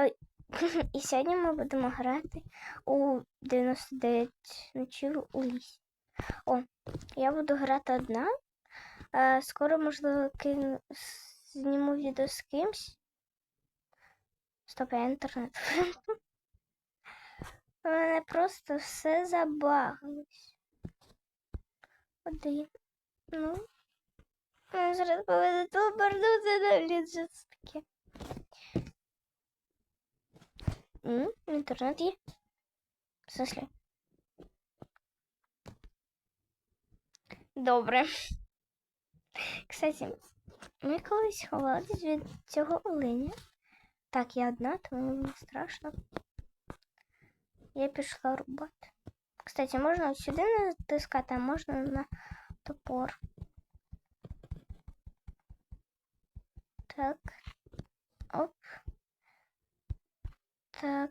Ой. І сьогодні ми будемо грати у 99 ночів у лісі. О, я буду грати одна. Е, скоро, можливо, кину, зніму відео з кимсь. Стоп, я інтернет. У мене просто все забагалось. Один. Ну. Зараз поведе телеборнути на ліс що це таке. М, Інтернет є? В смысле? Добре. Кстати, ми колись ховались від цього оленя. Так, я одна, тому мені страшно. Я пішла рубати. Кстати, можна сюди натискати, а можна на топор. Так. Оп. Так.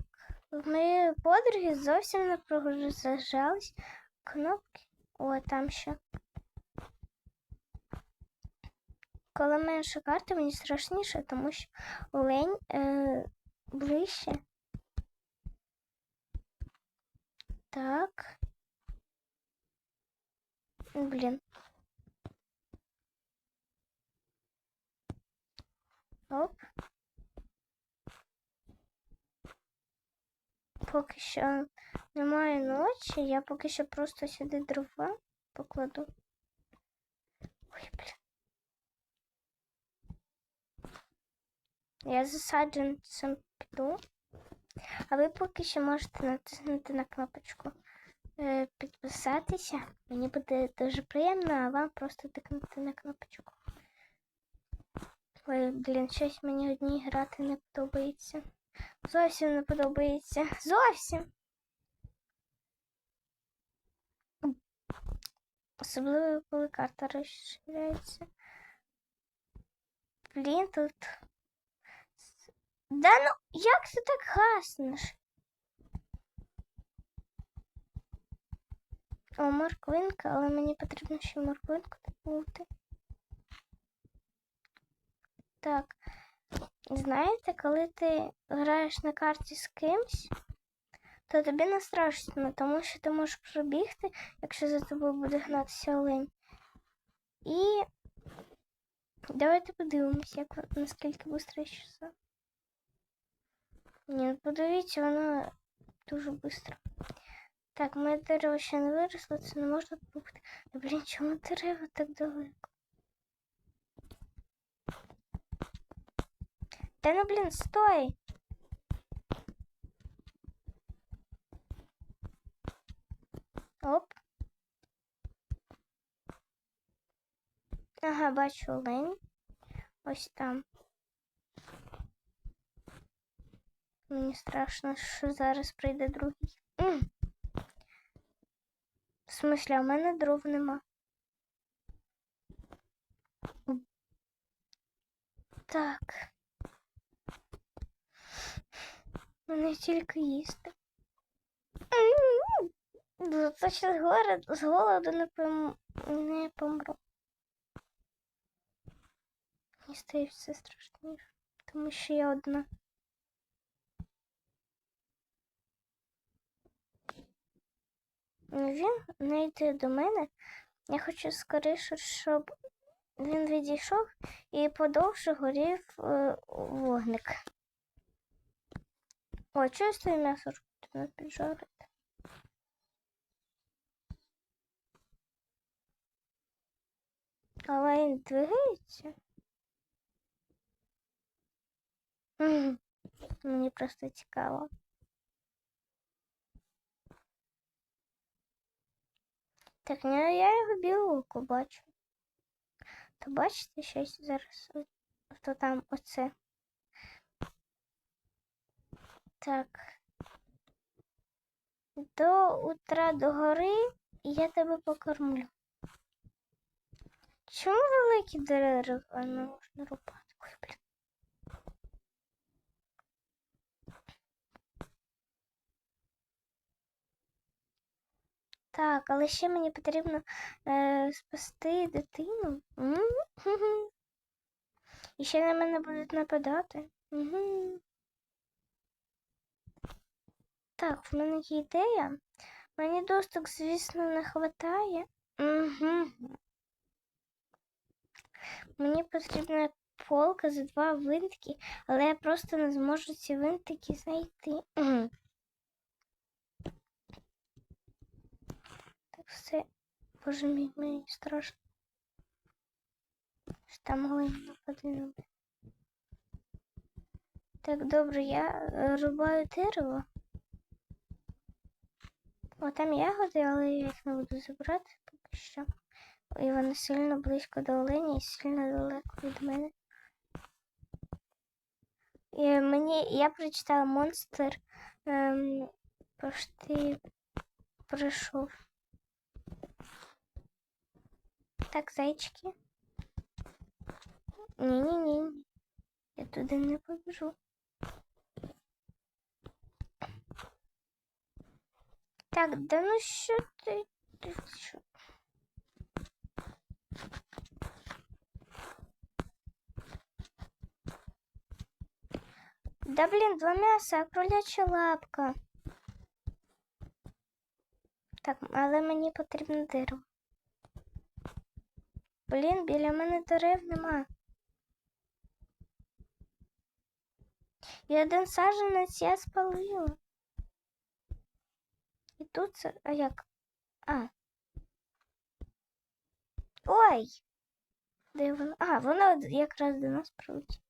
Моєї подруги зовсім не прогружались кнопки. О, там ще. Коли менше карти, мені страшніше, тому що лень е, ближче. Так. Блін. Оп. Поки що немає ночі, я поки що просто сюди дрова покладу. Ой, блін. Я засадженцем піду. А ви поки що можете натиснути на кнопочку е, підписатися. Мені буде дуже приємно, а вам просто тикнути на кнопочку. Ой, блін, щось мені одній грати не подобається. Зовсім не подобається. Зовсім. Особливо, коли карта розширяється. Блін, тут. Да ну, як ти так гаснеш? О, морквинка, але мені потрібно ще морквинку добути. Так. Знаєте, коли ти граєш на карті з кимсь, то тобі не страшно, тому що ти можеш пробігти, якщо за тобою буде гнатися олень. І давайте подивимося, як наскільки швидко часа. Ні, ну подивіться, воно дуже швидко. Так, моє дерево ще не виросло, це не можна. Та, блін, чому дерево так далеко? Та ну блін, стой! Оп. Ага, бачу олень. Ось там. Мені страшно, що зараз прийде другий. М. В смислі, а в мене дров нема. Так. Мене тільки їсти. Це ще з голоду, не, пом... не помру. Мені стає все страшніше, тому що я одна. Він не йде до мене. Я хочу скоріше, щоб він відійшов і подовше горів е, вогник. О, чого своє м'ясо ж потрібно піджарити? Але він двигається. Мгм. Мені просто цікаво. Так, ну я його білку бачу. То бачите щось зараз? О- То там оце. Так. До утра до гори я тебе покормлю. Чому великі дерева не можна рубати? Блін. Так, але ще мені потрібно е, спасти дитину. І ще на мене будуть нападати. Угу. Так, в мене є ідея. Мені досток, звісно, не вистачає. Угу. Мені потрібна полка за два винтики, але я просто не зможу ці винтики знайти. Угу. Так все. Боже мій, мені страшно. Що там глина нападе. Так, добре, я рубаю дерево. О, там ягоди, але я їх не буду забирати поки що. І вони сильно близько до оленя і сильно далеко від мене. І мені, я прочитала монстр ем, пошти прийшов. Так, зайчики. Ні-ні-ні. Я туди не побіжу. Так, да ну що ти? ти що? Да блін, два м'яса, кроляча лапка. Так, але мені потрібно дерево. Блін, біля мене дерев нема. І один саджанець я спалила. Тут це. А як? А. Ой! Де воно? А, воно якраз до нас прилетіло.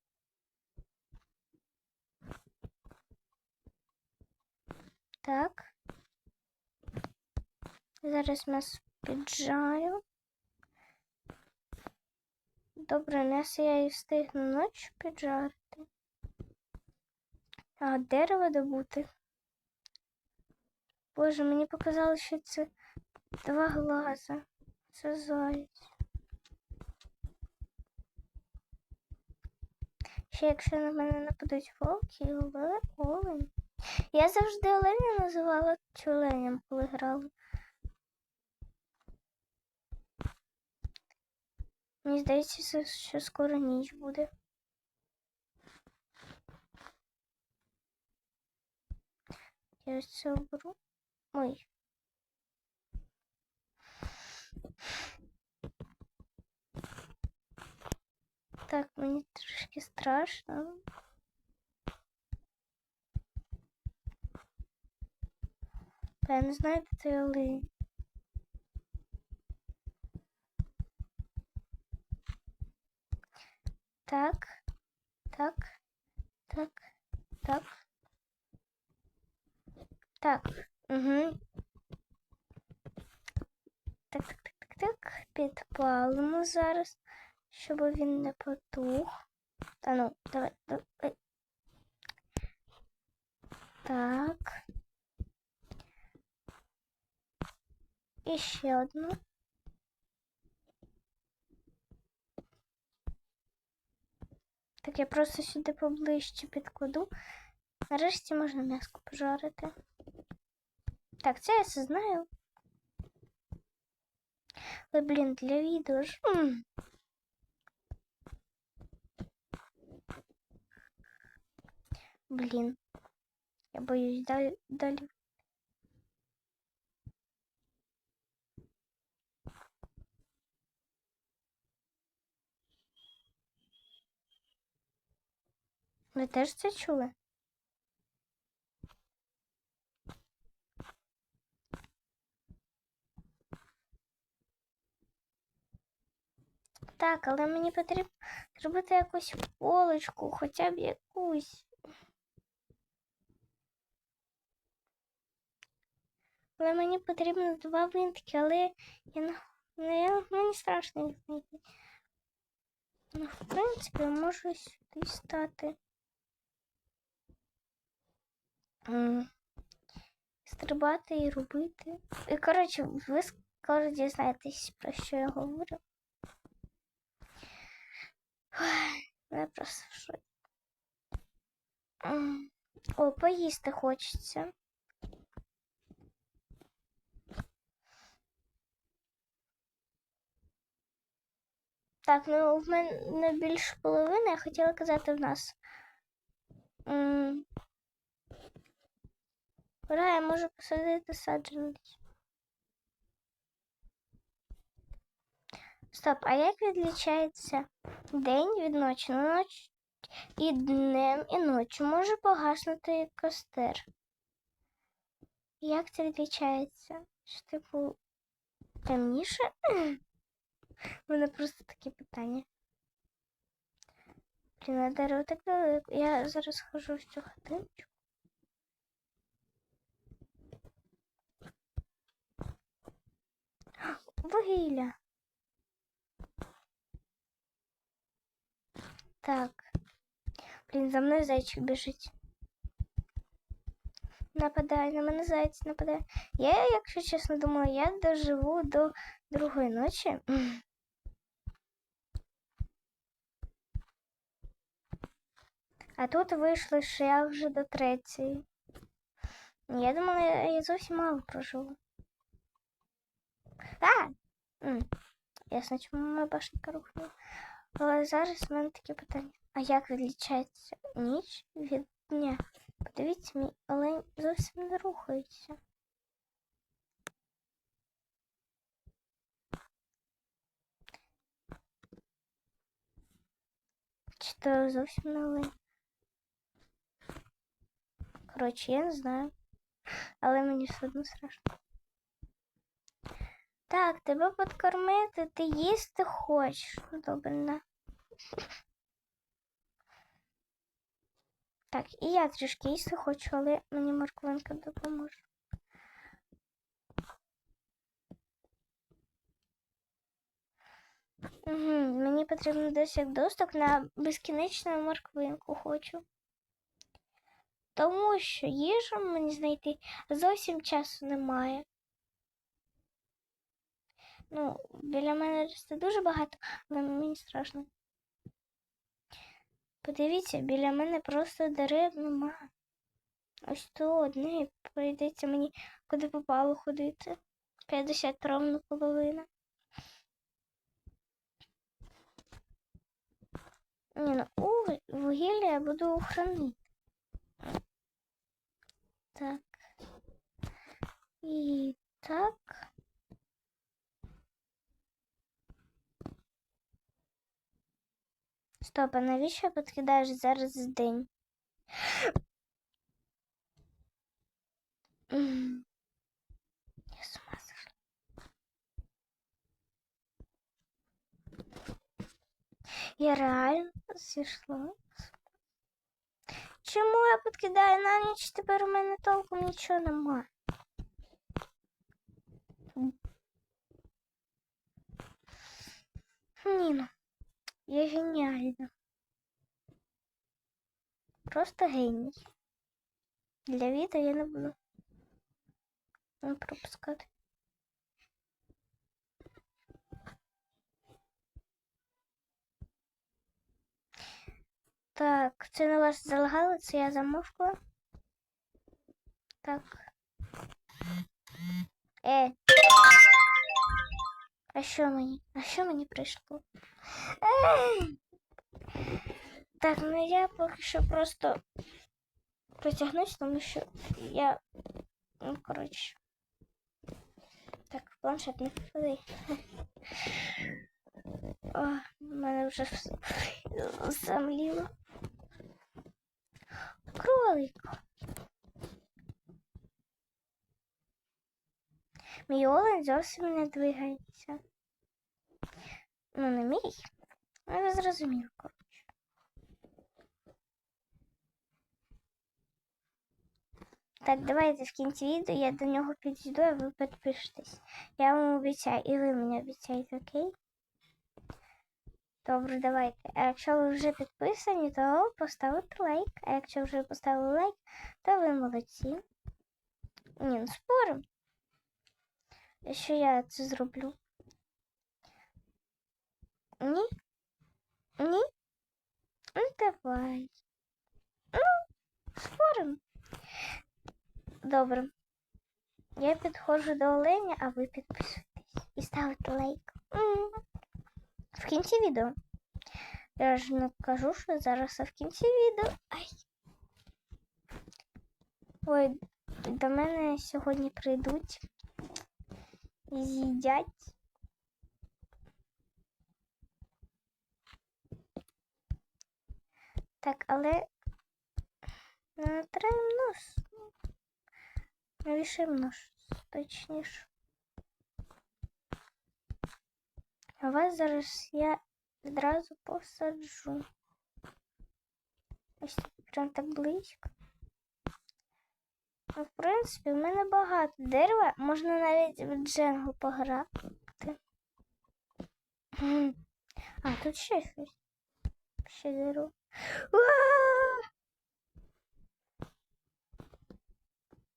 Так. Зараз нас піджарю. Добре, м'ясо я і встигну ночі піджарити. А дерево добути. Боже, мені показалось, що це два глаза. Це заєць. Ще якщо на мене нападуть вовки, оле- олень. Я завжди оленя називала тюленем, коли грала. Мені здається, що скоро ніч буде. Я ось це оберу. Ой. Так, мені трошки страшно. Та я не знаю, де. Так, так, так, так. Так, угу. Так, так, так, так, так. Підпалимо зараз, щоб він не потух. Та ну, давай, давай. Так. І ще одну. Так, я просто сюди поближче підкладу. Нарешті можна м'яско пожарити. Так, це я все знаю. Ой, блін, для відео ж. м. Блін. Я боюсь далі. далі. Ви теж це чули? Так, але мені потрібно зробити якусь полочку, хоча б якусь. Але мені потрібно два винтики, але я не, мені страшно їх знайти. Ну, в принципі, я можу сюди стати. Стрибати і робити. І, коротше, ви скоро дізнаєтесь, про що я говорю. Ой, Я просто шоці. О, поїсти хочеться. Так, ну в мене більше половини, я хотіла казати в нас. Ура, я можу посадити саджанець. Стоп, а як відлічається день від ночі? Ноч і днем, і ночі може погаснути костер. Як це відлічається? Що, типу, темніше? У мене просто такі питання. Блін, а дерево так далеко. Я зараз схожу в цю хатиночку. Вугілля. Так. Блін, за мною зайчик біжить. Нападає на мене зайць, нападає. Я, якщо чесно, думала, я доживу до другої ночі. А тут вийшло, що я вже до третьої. Я думала, я, я зовсім мало проживу. А! М, Ясно, чому моя башенка рухнула. Але зараз в мене таке питання. А як відлічається ніч від дня? Подивіться, мій олень зовсім не рухається. Чи то зовсім не олень? Коротше, я не знаю. Але мені все одно страшно. Так, тебе подкормити, ти їсти хочеш. Ну, Добре. Так, і я трішки їсти хочу, але мені морквинка допоможе. Угу, мені потрібно 10 досток на безкінечну морквинку хочу. Тому що їжу мені знайти зовсім часу немає. Ну, біля мене росте дуже багато, але мені страшно. Подивіться, біля мене просто дерев нема. Ось то одне прийдеться мені куди попало ходити. 50 ровно половина. Ні, ну у- вугілля я буду хранити. Так. І так. Стоп, а навіщо підкидаєш зараз день? Я з. Я реально зійшла. Чому я підкидаю на ніч? Тепер у мене толком нічого немає. Ні, ну. Я геніальна. Просто геній. Для відео я не буду не пропускати. Так, це на вас залагало, це я замовкла. Так. Е. А що мені? А що мені прийшло? Так, ну я поки що просто притягнусь, тому що я. Ну, коротше. Так, планшет не впади. О, мене вже замліло. Кролик. Мій олень зовсім не двигається. Ну, не мій. Ви зрозуміли, коротше. Так, давайте в кінці відео я до нього підійду, а ви підпишетесь. Я вам обіцяю, і ви мені обіцяєте, окей? Добре, давайте. А якщо ви вже підписані, то поставите лайк. А якщо вже поставили лайк, то ви молодці. Ні, ну спорим. Що я це зроблю? Ні? Ні? Ну давай. Ну, спорим. Добре. Я підходжу до оленя, а ви підписуйтесь і ставите лайк. В кінці відео. Я ж не кажу, що зараз а в кінці відео. Ай. Ой, до мене сьогодні прийдуть і з'їдять. Так, але не натираємо нос. Навішаємо нос, точніше. А вас зараз я відразу посаджу. Ось прям так близько. Ну, в принципі, в мене багато дерева, можна навіть в дженгу пограти. А, тут ще щось. Ще дерево.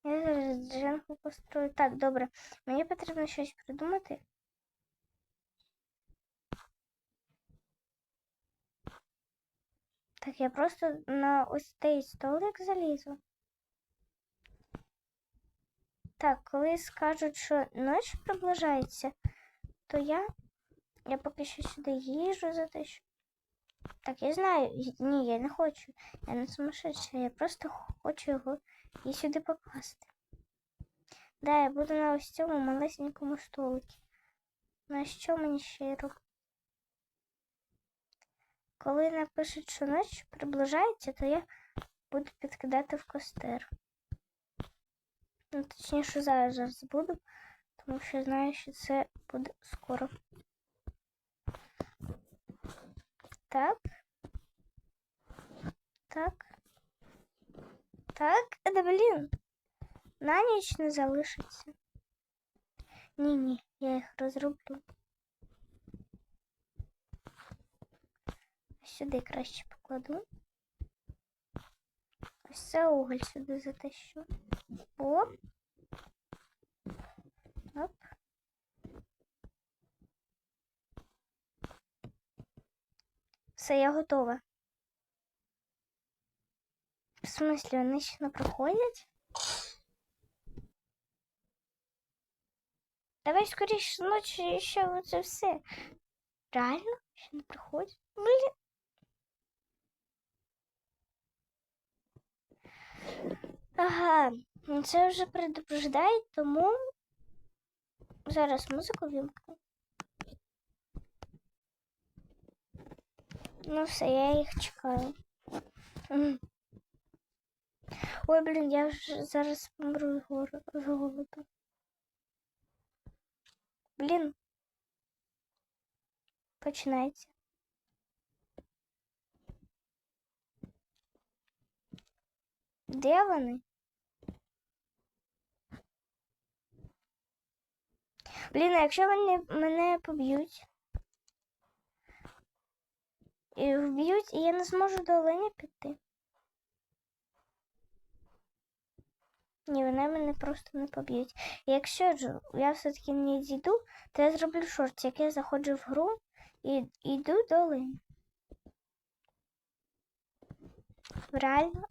Я зараз дженгу построю. Так, добре. Мені потрібно щось придумати. Так, я просто на ось цей столик залізу. Так, коли скажуть, що ніч приближається, то я. Я поки що сюди їжу затащу. Так, я знаю. Ні, я не хочу. Я не сумасшедша, я просто хочу його і сюди покласти. Да, я буду на ось цьому малесенькому столикі. На що мені ще робити? Коли напишуть, що ніч приближається, то я буду підкидати в костер. Ну, точніше, зараз буду, тому що знаю, що це буде скоро. Так. Так. Так, да блін. На ніч не залишиться. Ні-ні, я їх розроблю. Сюди краще покладу. Ось це уголь сюди затащу. Оп. Все, я готова. В смислі, вони ще не проходять? Давай скоріше ночі ще оце все. Реально? Ще не проходять? Блін. Ага, ну це вже предупреждає, тому зараз музику вімкну. Ну все, я їх чекаю. Ой, блін, я вже зараз помру з голоду. Блін. Починається. Де вони? Блін, а якщо вони мене поб'ють і вб'ють, і я не зможу до оленя піти. Ні, вони мене просто не поб'ють. Якщо ж я все-таки не дійду, то я зроблю шорт, як я заходжу в гру і йду до оленя. Реально?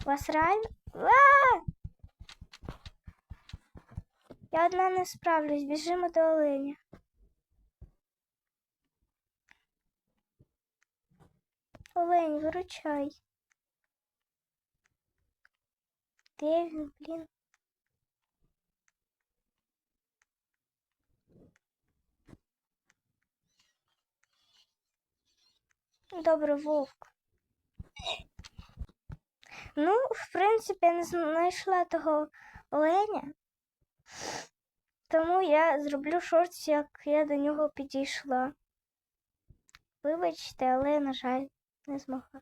У вас реально? А! Я одна не справлюсь, біжимо до оленя. Олень, виручай. Де він, блін? Добре, вовк. Ну, в принципі, я не знайшла того оленя. Тому я зроблю шорт, як я до нього підійшла. Вибачте, але, на жаль, не змогла.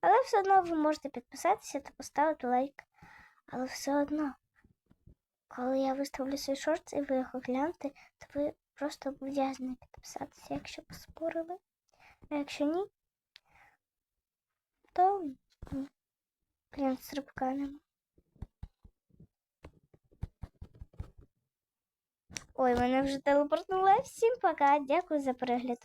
Але все одно ви можете підписатися та поставити лайк. Але все одно, коли я виставлю свій шорт і ви його глянете, то ви просто обов'язані підписатися, якщо поспорили. А якщо ні, то. Блін, стрибка нема. Ой, мене вже телепортнули. Всім пока. Дякую за перегляд.